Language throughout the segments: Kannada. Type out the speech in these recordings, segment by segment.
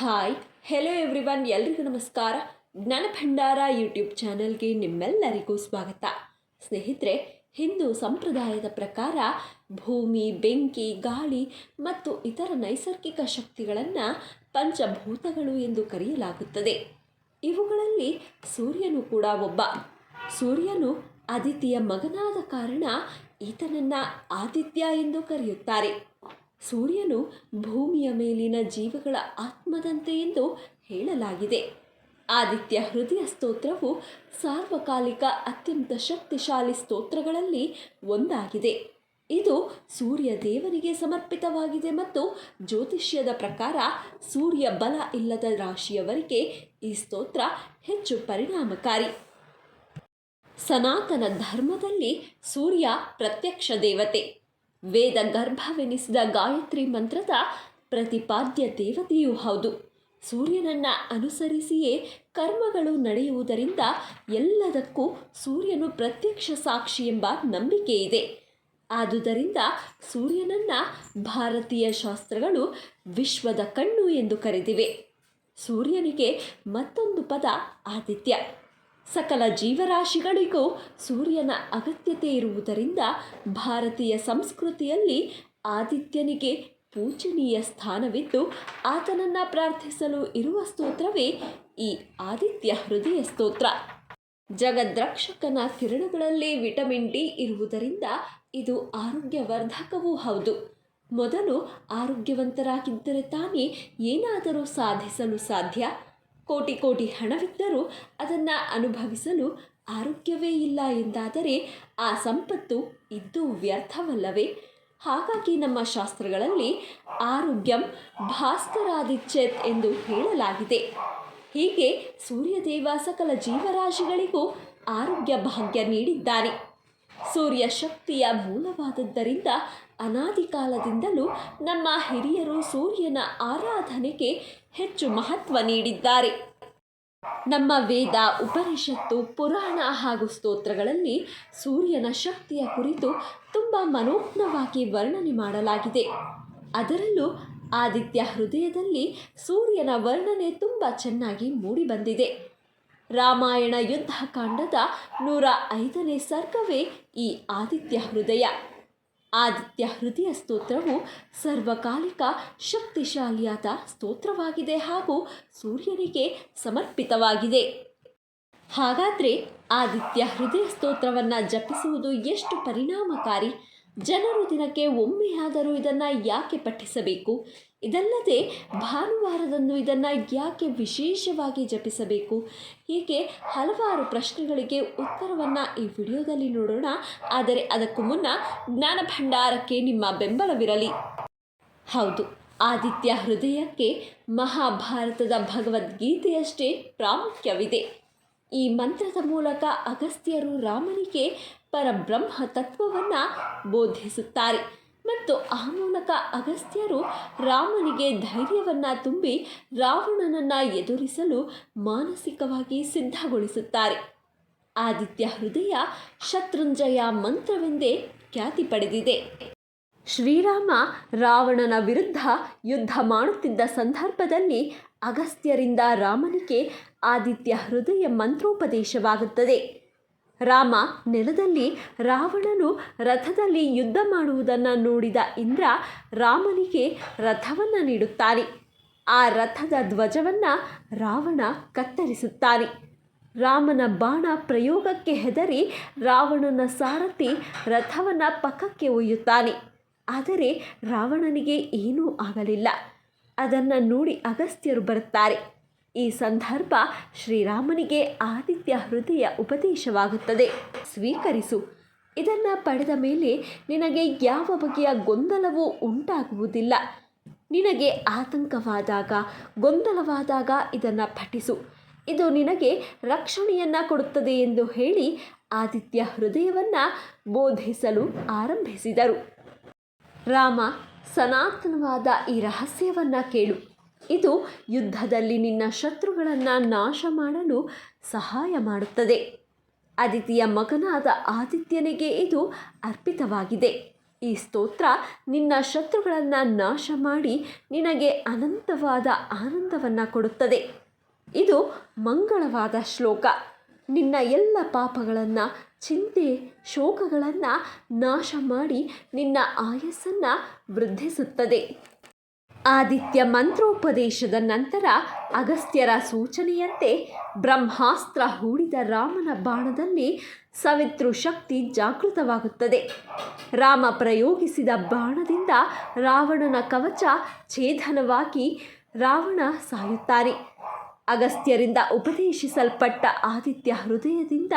ಹಾಯ್ ಹೆಲೋ ಎವ್ರಿವನ್ ಎಲ್ರಿಗೂ ನಮಸ್ಕಾರ. ಜ್ಞಾನ ಭಂಡಾರ ಯೂಟ್ಯೂಬ್ ಚಾನಲ್ಗೆ ನಿಮ್ಮೆಲ್ಲರಿಗೂ ಸ್ವಾಗತ. ಸ್ನೇಹಿತರೆ, ಹಿಂದೂ ಸಂಪ್ರದಾಯದ ಪ್ರಕಾರ ಭೂಮಿ, ಬೆಂಕಿ, ಗಾಳಿ ಮತ್ತು ಇತರ ನೈಸರ್ಗಿಕ ಶಕ್ತಿಗಳನ್ನು ಪಂಚಭೂತಗಳು ಎಂದು ಕರೆಯಲಾಗುತ್ತದೆ. ಇವುಗಳಲ್ಲಿ ಸೂರ್ಯನು ಕೂಡ ಒಬ್ಬ. ಸೂರ್ಯನು ಅದಿತಿಯ ಮಗನಾದ ಕಾರಣ ಈತನನ್ನು ಆದಿತ್ಯ ಎಂದು ಕರೆಯುತ್ತಾರೆ. ಸೂರ್ಯನು ಭೂಮಿಯ ಮೇಲಿನ ಜೀವಗಳ ಆತ್ಮದಂತೆ ಎಂದು ಹೇಳಲಾಗಿದೆ. ಆದಿತ್ಯ ಹೃದಯ ಸ್ತೋತ್ರವು ಸಾರ್ವಕಾಲಿಕ ಅತ್ಯಂತ ಶಕ್ತಿಶಾಲಿ ಸ್ತೋತ್ರಗಳಲ್ಲಿ ಒಂದಾಗಿದೆ. ಇದು ಸೂರ್ಯ ದೇವನಿಗೆ ಸಮರ್ಪಿತವಾಗಿದೆ ಮತ್ತು ಜ್ಯೋತಿಷ್ಯದ ಪ್ರಕಾರ ಸೂರ್ಯ ಬಲ ಇಲ್ಲದ ರಾಶಿಯವರಿಗೆ ಈ ಸ್ತೋತ್ರ ಹೆಚ್ಚು ಪರಿಣಾಮಕಾರಿ. ಸನಾತನ ಧರ್ಮದಲ್ಲಿ ಸೂರ್ಯ ಪ್ರತ್ಯಕ್ಷ ದೇವತೆ. ವೇದ ಗರ್ಭವೆನಿಸಿದ ಗಾಯತ್ರಿ ಮಂತ್ರದ ಪ್ರತಿಪಾದ್ಯ ದೇವತೆಯೂ ಹೌದು. ಸೂರ್ಯನನ್ನು ಅನುಸರಿಸಿಯೇ ಕರ್ಮಗಳು ನಡೆಯುವುದರಿಂದ ಎಲ್ಲದಕ್ಕೂ ಸೂರ್ಯನು ಪ್ರತ್ಯಕ್ಷ ಸಾಕ್ಷಿ ಎಂಬ ನಂಬಿಕೆ ಇದೆ. ಆದುದರಿಂದ ಸೂರ್ಯನನ್ನು ಭಾರತೀಯ ಶಾಸ್ತ್ರಗಳು ವಿಶ್ವದ ಕಣ್ಣು ಎಂದು ಕರೆದಿವೆ. ಸೂರ್ಯನಿಗೆ ಮತ್ತೊಂದು ಪದ ಆದಿತ್ಯ. ಸಕಲ ಜೀವರಾಶಿಗಳಿಗೂ ಸೂರ್ಯನ ಅಗತ್ಯತೆ ಇರುವುದರಿಂದ ಭಾರತೀಯ ಸಂಸ್ಕೃತಿಯಲ್ಲಿ ಆದಿತ್ಯನಿಗೆ ಪೂಜನೀಯ ಸ್ಥಾನವಿದ್ದು, ಆತನನ್ನು ಪ್ರಾರ್ಥಿಸಲು ಇರುವ ಸ್ತೋತ್ರವೇ ಈ ಆದಿತ್ಯ ಹೃದಯ ಸ್ತೋತ್ರ. ಜಗದ್ರಕ್ಷಕನ ಕಿರಣಗಳಲ್ಲಿ ವಿಟಮಿನ್ ಡಿ ಇರುವುದರಿಂದ ಇದು ಆರೋಗ್ಯವರ್ಧಕವೂ ಹೌದು. ಮೊದಲು ಆರೋಗ್ಯವಂತರಾಗಿದ್ದರೆ ತಾನೇ ಏನಾದರೂ ಸಾಧಿಸಲು ಸಾಧ್ಯ? ಕೋಟಿ ಕೋಟಿ ಹಣವಿದ್ದರೂ ಅದನ್ನು ಅನುಭವಿಸಲು ಆರೋಗ್ಯವೇ ಇಲ್ಲ ಎಂದಾದರೆ ಆ ಸಂಪತ್ತು ಇದ್ದು ವ್ಯರ್ಥವಲ್ಲವೇ? ಹಾಗಾಗಿ ನಮ್ಮ ಶಾಸ್ತ್ರಗಳಲ್ಲಿ ಆರೋಗ್ಯಂ ಭಾಸ್ಕರಾದಿಚ್ಛೇತ್ ಎಂದು ಹೇಳಲಾಗಿದೆ. ಹೀಗೆ ಸೂರ್ಯದೇವ ಸಕಲ ಜೀವರಾಶಿಗಳಿಗೂ ಆರೋಗ್ಯ ಭಾಗ್ಯ ನೀಡಿದ್ದಾನೆ. ಸೂರ್ಯ ಶಕ್ತಿಯ ಮೂಲವಾದದ್ದರಿಂದ ಅನಾದಿ ಕಾಲದಿಂದಲೂ ನಮ್ಮ ಹಿರಿಯರು ಸೂರ್ಯನ ಆರಾಧನೆಗೆ ಹೆಚ್ಚು ಮಹತ್ವ ನೀಡಿದ್ದಾರೆ. ನಮ್ಮ ವೇದ, ಉಪನಿಷತ್ತು, ಪುರಾಣ ಹಾಗೂ ಸ್ತೋತ್ರಗಳಲ್ಲಿ ಸೂರ್ಯನ ಶಕ್ತಿಯ ಕುರಿತು ತುಂಬ ಮನೋಜ್ಞವಾಗಿ ವರ್ಣನೆ ಮಾಡಲಾಗಿದೆ. ಅದರಲ್ಲೂ ಆದಿತ್ಯ ಹೃದಯದಲ್ಲಿ ಸೂರ್ಯನ ವರ್ಣನೆ ತುಂಬ ಚೆನ್ನಾಗಿ ಮೂಡಿಬಂದಿದೆ. ರಾಮಾಯಣ ಯುದ್ಧಕಾಂಡದ ನೂರ ಐದನೇ ಸರ್ಗವೇ ಈ ಆದಿತ್ಯ ಹೃದಯ. ಆದಿತ್ಯ ಹೃದಯ ಸ್ತೋತ್ರವು ಸರ್ವಕಾಲಿಕ ಶಕ್ತಿಶಾಲಿಯಾದ ಸ್ತೋತ್ರವಾಗಿದೆ ಹಾಗೂ ಸೂರ್ಯನಿಗೆ ಸಮರ್ಪಿತವಾಗಿದೆ. ಹಾಗಾದರೆ ಆದಿತ್ಯ ಹೃದಯ ಸ್ತೋತ್ರವನ್ನು ಜಪಿಸುವುದು ಎಷ್ಟು ಪರಿಣಾಮಕಾರಿ? ಜನರು ದಿನಕ್ಕೆ ಒಮ್ಮೆಯಾದರೂ ಇದನ್ನು ಯಾಕೆ ಪಠಿಸಬೇಕು? ಇದಲ್ಲದೆ ಭಾನುವಾರದಂದು ಇದನ್ನು ಯಾಕೆ ವಿಶೇಷವಾಗಿ ಜಪಿಸಬೇಕು? ಹೀಗೆ ಹಲವಾರು ಪ್ರಶ್ನೆಗಳಿಗೆ ಉತ್ತರವನ್ನು ಈ ವಿಡಿಯೋದಲ್ಲಿ ನೋಡೋಣ. ಆದರೆ ಅದಕ್ಕೂ ಮುನ್ನ ಜ್ಞಾನ ಭಂಡಾರಕ್ಕೆ ನಿಮ್ಮ ಬೆಂಬಲವಿರಲಿ. ಹೌದು, ಆದಿತ್ಯ ಹೃದಯಕ್ಕೆ ಮಹಾಭಾರತದ ಭಗವದ್ಗೀತೆಯಷ್ಟೇ ಪ್ರಾಮುಖ್ಯವಿದೆ. ಈ ಮಂತ್ರದ ಮೂಲಕ ಅಗಸ್ತ್ಯರು ರಾಮನಿಗೆ ಪರಬ್ರಹ್ಮ ತತ್ವವನ್ನು ಬೋಧಿಸುತ್ತಾರೆ. ಮತ್ತು ಆ ಮೂಲಕ ಅಗಸ್ತ್ಯರು ರಾಮನಿಗೆ ಧೈರ್ಯವನ್ನು ತುಂಬಿ ರಾವಣನನ್ನು ಎದುರಿಸಲು ಮಾನಸಿಕವಾಗಿ ಸಿದ್ಧಗೊಳಿಸುತ್ತಾರೆ. ಆದಿತ್ಯ ಹೃದಯ ಶತ್ರುಂಜಯ ಮಂತ್ರವೆಂದೇ ಖ್ಯಾತಿ ಪಡೆದಿದೆ. ಶ್ರೀರಾಮ ರಾವಣನ ವಿರುದ್ಧ ಯುದ್ಧ ಮಾಡುತ್ತಿದ್ದ ಸಂದರ್ಭದಲ್ಲಿ ಅಗಸ್ತ್ಯರಿಂದ ರಾಮನಿಗೆ ಆದಿತ್ಯ ಹೃದಯ ಮಂತ್ರೋಪದೇಶವಾಗುತ್ತದೆ. ರಾಮ ನೆಲದಲ್ಲಿ ರಾವಣನು ರಥದಲ್ಲಿ ಯುದ್ಧ ಮಾಡುವುದನ್ನು ನೋಡಿದ ಇಂದ್ರ ರಾಮನಿಗೆ ರಥವನ್ನು ನೀಡುತ್ತಾನೆ. ಆ ರಥದ ಧ್ವಜವನ್ನು ರಾವಣ ಕತ್ತರಿಸುತ್ತಾನೆ. ರಾಮನ ಬಾಣ ಪ್ರಯೋಗಕ್ಕೆ ಹೆದರಿ ರಾವಣನ ಸಾರಥಿ ರಥವನ್ನು ಪಕ್ಕಕ್ಕೆ ಒಯ್ಯುತ್ತಾನೆ. ಆದರೆ ರಾವಣನಿಗೆ ಏನೂ ಆಗಲಿಲ್ಲ. ಅದನ್ನು ನೋಡಿ ಅಗಸ್ತ್ಯರು ಬರುತ್ತಾರೆ. ಈ ಸಂದರ್ಭ ಶ್ರೀರಾಮನಿಗೆ ಆದಿತ್ಯ ಹೃದಯ ಉಪದೇಶವಾಗುತ್ತದೆ. ಸ್ವೀಕರಿಸು. ಇದನ್ನು ಪಡೆದ ಮೇಲೆ ನಿನಗೆ ಯಾವ ಬಗೆಯ ಗೊಂದಲವೂ ಉಂಟಾಗುವುದಿಲ್ಲ. ನಿನಗೆ ಆತಂಕವಾದಾಗ, ಗೊಂದಲವಾದಾಗ ಇದನ್ನು ಪಠಿಸು. ಇದು ನಿನಗೆ ರಕ್ಷಣೆಯನ್ನು ಕೊಡುತ್ತದೆ ಎಂದು ಹೇಳಿ ಆದಿತ್ಯ ಹೃದಯವನ್ನು ಬೋಧಿಸಲು ಆರಂಭಿಸಿದರು. ರಾಮ ಸನಾತನವಾದ ಈ ರಹಸ್ಯವನ್ನು ಕೇಳು. ಇದು ಯುದ್ಧದಲ್ಲಿ ನಿನ್ನ ಶತ್ರುಗಳನ್ನು ನಾಶ ಮಾಡಲು ಸಹಾಯ ಮಾಡುತ್ತದೆ. ಅದಿತಿಯ ಮಗನಾದ ಆದಿತ್ಯನಿಗೆ ಇದು ಅರ್ಪಿತವಾಗಿದೆ. ಈ ಸ್ತೋತ್ರ ನಿನ್ನ ಶತ್ರುಗಳನ್ನು ನಾಶ ಮಾಡಿ ನಿನಗೆ ಅನಂತವಾದ ಆನಂದವನ್ನು ಕೊಡುತ್ತದೆ. ಇದು ಮಂಗಳವಾದ ಶ್ಲೋಕ. ನಿನ್ನ ಎಲ್ಲ ಪಾಪಗಳನ್ನು ಚಿಂತೆ ಶೋಕಗಳನ್ನು ನಾಶ ಮಾಡಿ ನಿನ್ನ ಆಯಸ್ಸನ್ನು ವೃದ್ಧಿಸುತ್ತದೆ. ಆದಿತ್ಯ ಮಂತ್ರೋಪದೇಶದ ನಂತರ ಅಗಸ್ತ್ಯರ ಸೂಚನೆಯಂತೆ ಬ್ರಹ್ಮಾಸ್ತ್ರ ಹೂಡಿದ ರಾಮನ ಬಾಣದಲ್ಲಿ ಸವಿತೃ ಶಕ್ತಿ ಜಾಗೃತವಾಗುತ್ತದೆ. ರಾಮ ಪ್ರಯೋಗಿಸಿದ ಬಾಣದಿಂದ ರಾವಣನ ಕವಚ ಛೇದನವಾಗಿ ರಾವಣ ಸಾಯುತ್ತಾನೆ ಅಗಸ್ತ್ಯರಿಂದ ಉಪದೇಶಿಸಲ್ಪಟ್ಟ ಆದಿತ್ಯ ಹೃದಯದಿಂದ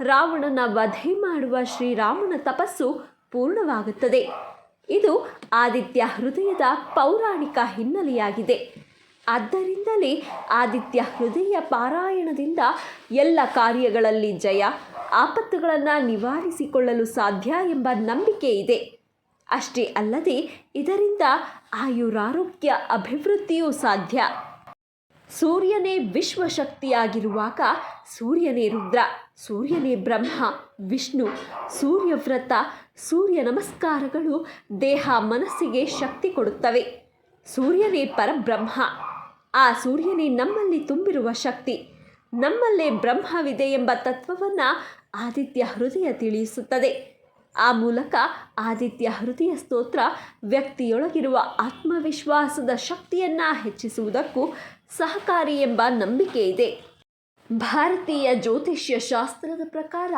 ರಾವಣನ ವಧೆ ಮಾಡುವ ಶ್ರೀರಾಮನ ತಪಸ್ಸು ಪೂರ್ಣವಾಗುತ್ತದೆ. ಇದು ಆದಿತ್ಯ ಹೃದಯದ ಪೌರಾಣಿಕ ಹಿನ್ನೆಲೆಯಾಗಿದೆ. ಆದ್ದರಿಂದಲೇ ಆದಿತ್ಯ ಹೃದಯ ಪಾರಾಯಣದಿಂದ ಎಲ್ಲ ಕಾರ್ಯಗಳಲ್ಲಿ ಜಯ, ಆಪತ್ತುಗಳನ್ನು ನಿವಾರಿಸಿಕೊಳ್ಳಲು ಸಾಧ್ಯ ಎಂಬ ನಂಬಿಕೆ ಇದೆ. ಅಷ್ಟೇ ಅಲ್ಲದೆ ಇದರಿಂದ ಆಯುರಾರೋಗ್ಯ ಅಭಿವೃದ್ಧಿಯೂ ಸಾಧ್ಯ. ಸೂರ್ಯನೇ ವಿಶ್ವಶಕ್ತಿಯಾಗಿರುವಾಗ ಸೂರ್ಯನೇ ರುದ್ರ, ಸೂರ್ಯನೇ ಬ್ರಹ್ಮ, ವಿಷ್ಣು, ಸೂರ್ಯವ್ರತ, ಸೂರ್ಯ ನಮಸ್ಕಾರಗಳು ದೇಹ ಮನಸ್ಸಿಗೆ ಶಕ್ತಿ ಕೊಡುತ್ತವೆ. ಸೂರ್ಯನೇ ಪರಬ್ರಹ್ಮ, ಆ ಸೂರ್ಯನೇ ನಮ್ಮಲ್ಲಿ ತುಂಬಿರುವ ಶಕ್ತಿ. ನಮ್ಮಲ್ಲೇ ಬ್ರಹ್ಮವಿದೆ ಎಂಬ ತತ್ವವನ್ನು ಆದಿತ್ಯ ಹೃದಯ ತಿಳಿಸುತ್ತದೆ. ಆ ಮೂಲಕ ಆದಿತ್ಯ ಹೃದಯ ಸ್ತೋತ್ರ, ವ್ಯಕ್ತಿಯೊಳಗಿರುವ ಆತ್ಮವಿಶ್ವಾಸದ ಶಕ್ತಿಯನ್ನು ಹೆಚ್ಚಿಸುವುದಕ್ಕೂ ಸಹಕಾರಿ ಎಂಬ ನಂಬಿಕೆ ಇದೆ. ಭಾರತೀಯ ಜ್ಯೋತಿಷ್ಯ ಶಾಸ್ತ್ರದ ಪ್ರಕಾರ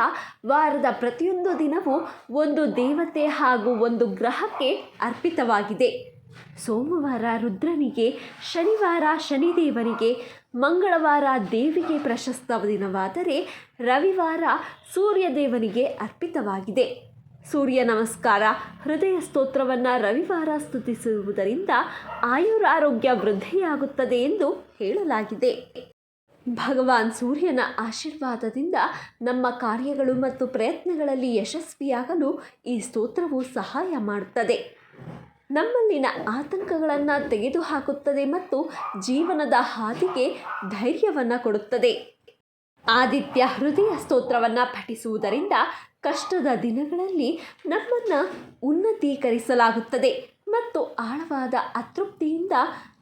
ವಾರದ ಪ್ರತಿಯೊಂದು ದಿನವೂ ಒಂದು ದೇವತೆ ಹಾಗೂ ಒಂದು ಗ್ರಹಕ್ಕೆ ಅರ್ಪಿತವಾಗಿದೆ. ಸೋಮವಾರ ರುದ್ರನಿಗೆ, ಶನಿವಾರ ಶನಿದೇವನಿಗೆ ಮಂಗಳವಾರ ದೇವಿಗೆ ಪ್ರಶಸ್ತ ದಿನವಾದರೆ ರವಿವಾರ ಸೂರ್ಯದೇವನಿಗೆ ಅರ್ಪಿತವಾಗಿದೆ. ಸೂರ್ಯ ನಮಸ್ಕಾರ. ಹೃದಯ ಸ್ತೋತ್ರವನ್ನು ರವಿವಾರ ಸ್ತುತಿಸುವುದರಿಂದ ಆಯುರಾರೋಗ್ಯ ವೃದ್ಧಿಯಾಗುತ್ತದೆ ಎಂದು ಹೇಳಲಾಗಿದೆ. ಭಗವಾನ್ ಸೂರ್ಯನ ಆಶೀರ್ವಾದದಿಂದ ನಮ್ಮ ಕಾರ್ಯಗಳು ಮತ್ತು ಪ್ರಯತ್ನಗಳಲ್ಲಿ ಯಶಸ್ವಿಯಾಗಲು ಈ ಸ್ತೋತ್ರವು ಸಹಾಯ ಮಾಡುತ್ತದೆ. ನಮ್ಮಲ್ಲಿನ ಆತಂಕಗಳನ್ನು ತೆಗೆದುಹಾಕುತ್ತದೆ ಮತ್ತು ಜೀವನದ ಹಾದಿಗೆ ಧೈರ್ಯವನ್ನು ಕೊಡುತ್ತದೆ. ಆದಿತ್ಯ ಹೃದಯ ಸ್ತೋತ್ರವನ್ನು ಪಠಿಸುವುದರಿಂದ ಕಷ್ಟದ ದಿನಗಳಲ್ಲಿ ನಮ್ಮನ್ನು ಉನ್ನತೀಕರಿಸಲಾಗುತ್ತದೆ ಮತ್ತು ಆಳವಾದ ಅತೃಪ್ತಿಯಿಂದ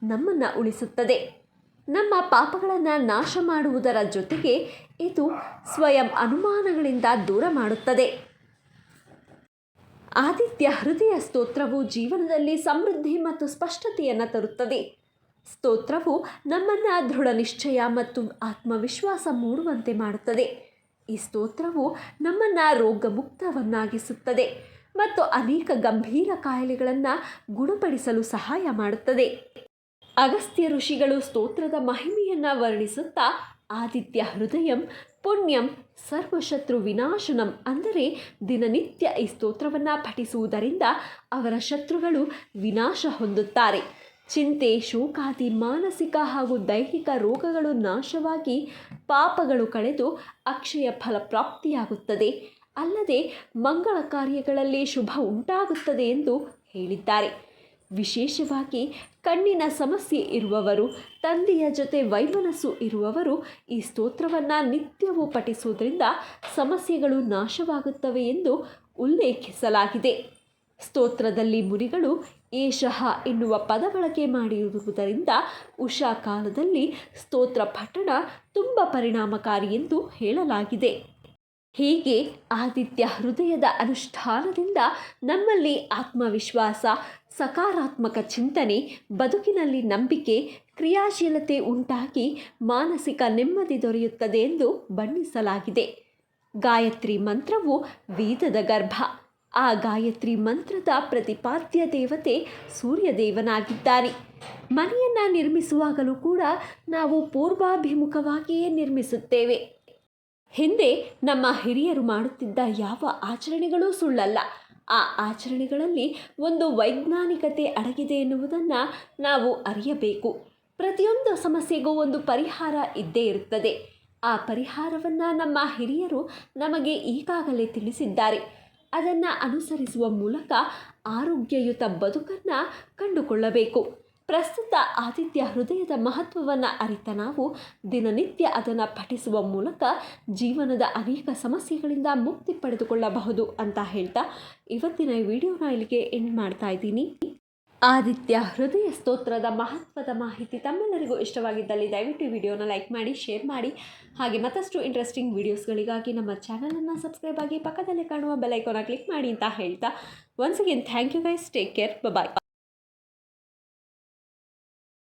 ನಮ್ಮನ್ನು ಉಳಿಸುತ್ತದೆ. ನಮ್ಮ ಪಾಪಗಳನ್ನು ನಾಶ ಮಾಡುವುದರ ಜೊತೆಗೆ ಇದು ಸ್ವಯಂ ಅನುಮಾನಗಳಿಂದ ದೂರ ಮಾಡುತ್ತದೆ. ಆದಿತ್ಯ ಹೃದಯ ಸ್ತೋತ್ರವು ಜೀವನದಲ್ಲಿ ಸಮೃದ್ಧಿ ಮತ್ತು ಸ್ಪಷ್ಟತೆಯನ್ನು ತರುತ್ತದೆ. ಸ್ತೋತ್ರವು ನಮ್ಮನ್ನು ದೃಢ ನಿಶ್ಚಯ ಮತ್ತು ಆತ್ಮವಿಶ್ವಾಸ ಮೂಡುವಂತೆ ಮಾಡುತ್ತದೆ. ಈ ಸ್ತೋತ್ರವು ನಮ್ಮನ್ನು ರೋಗಮುಕ್ತವನ್ನಾಗಿಸುತ್ತದೆ ಮತ್ತು ಅನೇಕ ಗಂಭೀರ ಕಾಯಿಲೆಗಳನ್ನು ಗುಣಪಡಿಸಲು ಸಹಾಯ ಮಾಡುತ್ತದೆ. ಅಗಸ್ತ್ಯ ಋಷಿಗಳು ಸ್ತೋತ್ರದ ಮಹಿಮೆಯನ್ನು ವರ್ಣಿಸುತ್ತಾ ಆದಿತ್ಯ ಹೃದಯಂ ಪುಣ್ಯಂ ಸರ್ವಶತ್ರು ವಿನಾಶನಂ ಅಂದರೆ ದಿನನಿತ್ಯ ಈ ಸ್ತೋತ್ರವನ್ನು ಪಠಿಸುವುದರಿಂದ ಅವರ ಶತ್ರುಗಳು ವಿನಾಶ ಹೊಂದುತ್ತಾರೆ. ಚಿಂತೆ, ಶೋಕಾದಿ, ಮಾನಸಿಕ ಹಾಗೂ ದೈಹಿಕ ರೋಗಗಳು ನಾಶವಾಗಿ ಪಾಪಗಳು ಕಳೆದು ಅಕ್ಷಯ ಫಲ ಪ್ರಾಪ್ತಿಯಾಗುತ್ತದೆ. ಅಲ್ಲದೆ ಮಂಗಳ ಕಾರ್ಯಗಳಲ್ಲಿ ಶುಭ ಉಂಟಾಗುತ್ತದೆ ಎಂದು ಹೇಳಿದ್ದಾರೆ. ವಿಶೇಷವಾಗಿ ಕಣ್ಣಿನ ಸಮಸ್ಯೆ ಇರುವವರು, ತಂದೆಯ ಜೊತೆ ವೈಮನಸ್ಸು ಇರುವವರು ಈ ಸ್ತೋತ್ರವನ್ನು ನಿತ್ಯವೂ ಪಠಿಸುವುದರಿಂದ ಸಮಸ್ಯೆಗಳು ನಾಶವಾಗುತ್ತವೆ ಎಂದು ಉಲ್ಲೇಖಿಸಲಾಗಿದೆ. ಸ್ತೋತ್ರದಲ್ಲಿ ಮುನಿಗಳು ಏಷಃ ಎನ್ನುವ ಪದ ಬಳಕೆ ಮಾಡಿರುವುದರಿಂದ ಉಷಾ ಕಾಲದಲ್ಲಿ ಸ್ತೋತ್ರ ಪಠಣ ತುಂಬ ಪರಿಣಾಮಕಾರಿ ಎಂದು ಹೇಳಲಾಗಿದೆ. ಹೀಗೆ ಆದಿತ್ಯ ಹೃದಯದ ಅನುಷ್ಠಾನದಿಂದ ನಮ್ಮಲ್ಲಿ ಆತ್ಮವಿಶ್ವಾಸ, ಸಕಾರಾತ್ಮಕ ಚಿಂತನೆ, ಬದುಕಿನಲ್ಲಿ ನಂಬಿಕೆ, ಕ್ರಿಯಾಶೀಲತೆ ಉಂಟಾಗಿ ಮಾನಸಿಕ ನೆಮ್ಮದಿ ದೊರೆಯುತ್ತದೆ ಎಂದು ಬಣ್ಣಿಸಲಾಗಿದೆ. ಗಾಯತ್ರಿ ಮಂತ್ರವು ವೇದದ ಗರ್ಭ. ಆ ಗಾಯತ್ರಿ ಮಂತ್ರದ ಪ್ರತಿಪಾದ್ಯ ದೇವತೆ ಸೂರ್ಯದೇವನಾಗಿದ್ದಾನೆ. ಮನೆಯನ್ನು ನಿರ್ಮಿಸುವಾಗಲೂ ಕೂಡ ನಾವು ಪೂರ್ವಾಭಿಮುಖವಾಗಿಯೇ ನಿರ್ಮಿಸುತ್ತೇವೆ. ಹಿಂದೆ ನಮ್ಮ ಹಿರಿಯರು ಮಾಡುತ್ತಿದ್ದ ಯಾವ ಆಚರಣೆಗಳೂ ಸುಳ್ಳಲ್ಲ. ಆ ಆಚರಣೆಗಳಲ್ಲಿ ಒಂದು ವೈಜ್ಞಾನಿಕತೆ ಅಡಗಿದೆ ಎನ್ನುವುದನ್ನು ನಾವು ಅರಿಯಬೇಕು. ಪ್ರತಿಯೊಂದು ಸಮಸ್ಯೆಗೂ ಒಂದು ಪರಿಹಾರ ಇದ್ದೇ ಇರುತ್ತದೆ. ಆ ಪರಿಹಾರವನ್ನು ನಮ್ಮ ಹಿರಿಯರು ನಮಗೆ ಈಗಾಗಲೇ ತಿಳಿಸಿದ್ದಾರೆ. ಅದನ್ನು ಅನುಸರಿಸುವ ಮೂಲಕ ಆರೋಗ್ಯಯುತ ಬದುಕನ್ನು ಕಂಡುಕೊಳ್ಳಬೇಕು. ಪ್ರಸ್ತುತ ಆದಿತ್ಯ ಹೃದಯದ ಮಹತ್ವವನ್ನು ಅರಿತ ನಾವು ದಿನನಿತ್ಯ ಅದನ್ನು ಪಠಿಸುವ ಮೂಲಕ ಜೀವನದ ಅನೇಕ ಸಮಸ್ಯೆಗಳಿಂದ ಮುಕ್ತಿ ಪಡೆದುಕೊಳ್ಳಬಹುದು ಅಂತ ಹೇಳ್ತಾ ಇವತ್ತಿನ ವಿಡಿಯೋನ ಇಲ್ಲಿಗೆ ಎಂಡ್ ಮಾಡ್ತಾ ಇದ್ದೀನಿ. ಆದಿತ್ಯ ಹೃದಯ ಸ್ತೋತ್ರದ ಮಹತ್ವದ ಮಾಹಿತಿ ತಮ್ಮೆಲ್ಲರಿಗೂ ಇಷ್ಟವಾಗಿದ್ದಲ್ಲಿ ದಯವಿಟ್ಟು ವಿಡಿಯೋನ ಲೈಕ್ ಮಾಡಿ, ಶೇರ್ ಮಾಡಿ. ಹಾಗೆ ಮತ್ತಷ್ಟು ಇಂಟ್ರೆಸ್ಟಿಂಗ್ ವೀಡಿಯೋಸ್ಗಳಿಗಾಗಿ ನಮ್ಮ ಚಾನಲನ್ನು ಸಬ್ಸ್ಕ್ರೈಬ್ ಆಗಿ ಪಕ್ಕದಲ್ಲಿ ಕಾಣುವ ಬೆಲೈಕೋನ ಕ್ಲಿಕ್ ಮಾಡಿ ಅಂತ ಹೇಳ್ತಾ once again thank you guys take care bye